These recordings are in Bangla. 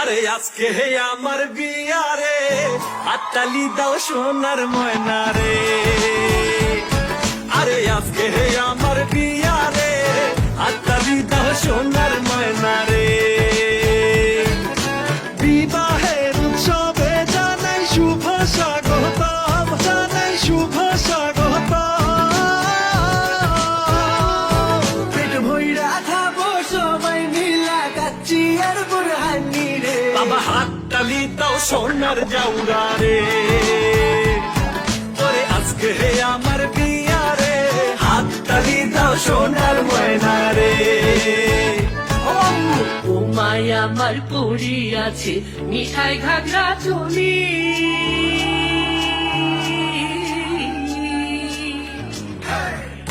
আরে আজকে হে আমার বিয়ারে আত্মালি দাও সোনার ময়না রে। আরে আজকে হে আমার বিয়ারে আত্মালি দাও সোনার ময়না রে। বিবাহের উৎসবে জানাই শুভ স্বাগতম, জানাই শুভ স্বাগতম। পেট ভইরা খাব, সবাই মিলা কাচ্চি আর বুরহানি রে বাবা হাত তালি দাও সোনার জাউরা রে। তোরে আজকে হে আমার বিয়া রে হাত তালি দাও সোনার ময়না রে। ও মায়া আমার আছে মিঠাই ঘাগরা চলি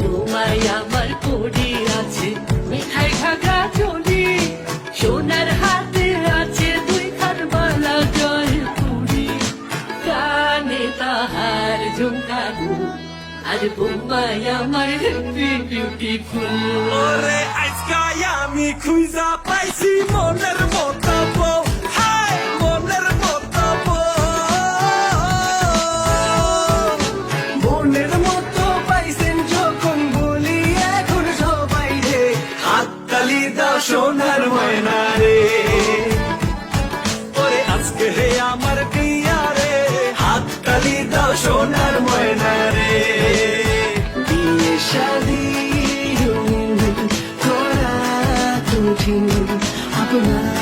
ও মায়া আমার পড়ি আর বোম্বাই আমার বিউটিফুল ওরে আজকাই আমি খুঁজা পাইছি মনের মতো হাই মনের মতো মনের মতো পাইছেন যখন বলি, এখন সবাই রে হাত তালি দাও সোনার ময়না রে। ওরে, আজকে হে আমার বিয়া রে হাত তালি দাও সোনার na na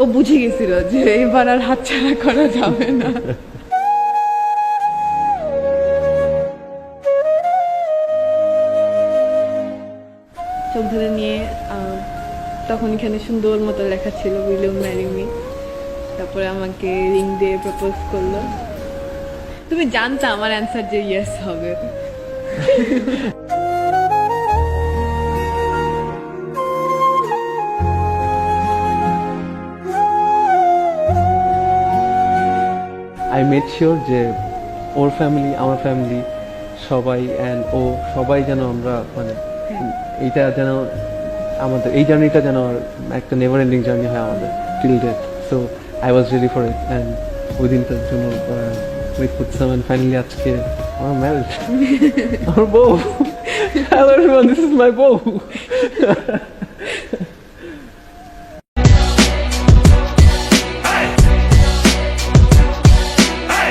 ও বুঝে গেছিল যে এবার আর হাতছাড়া করা যাবে না। চোখ ধরে নিয়ে তখন এখানে সুন্দর মতো লেখা ছিল উইল ম্যারি মি তারপরে আমাকে রিং দিয়ে প্রপোজ করল। তুমি জানতে আমার অ্যান্সার যে ইয়েস হবে। আই মেড শিওর যে ওর ফ্যামিলি আমার ফ্যামিলি সবাই অ্যান্ড ও সবাই যেন আমরা মানে এইটা যেন আমাদের এই জার্নিটা যেন একটা নেভার এন্ডিং জার্নি হয় আমাদের till death so I was ready for it and ওই দিনটার জন্য ওয়েট করছিলাম অ্যান্ড ফাইনালি আজকে আমার ম্যারেজ আমার বউ. Hello everyone this is my বউ.